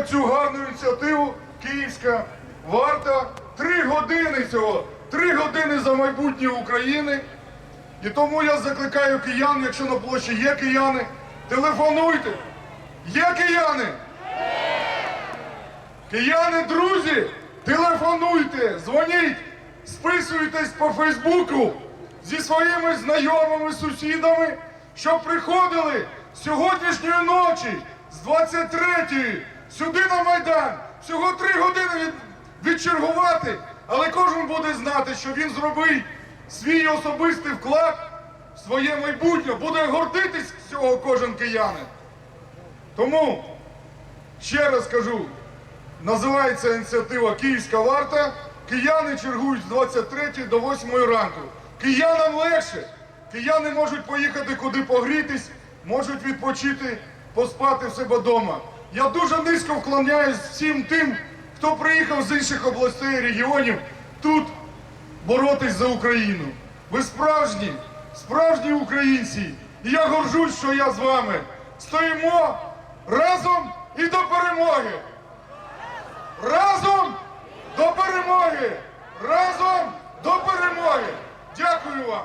Цю гарну ініціативу Київська варта. Три години цього, три години за майбутнє України. І тому я закликаю киян, якщо на площі є кияни, телефонуйте. Є кияни? Кияни, друзі, телефонуйте, дзвоніть, списуйтесь по Фейсбуку зі своїми знайомими, сусідами, щоб приходили сьогоднішньої ночі з 23-ї сюди на Майдан. Всього три години відчергувати, але кожен буде знати, що він зробив свій особистий вклад в своє майбутнє, буде гордитись цього кожен киянин. Тому ще раз кажу, Називається ініціатива Київська варта. Кияни чергують з 23 до 8 ранку. Киянам легше. Кияни можуть поїхати куди погрітись, можуть відпочити, поспати в себе вдома. Я дуже низько вклоняюсь всім тим, хто приїхав з інших областей і регіонів тут боротись за Україну. Ви справжні, справжні українці. І я горжусь, що я з вами. Стоїмо разом і до перемоги. Разом до перемоги! Разом до перемоги! Дякую вам!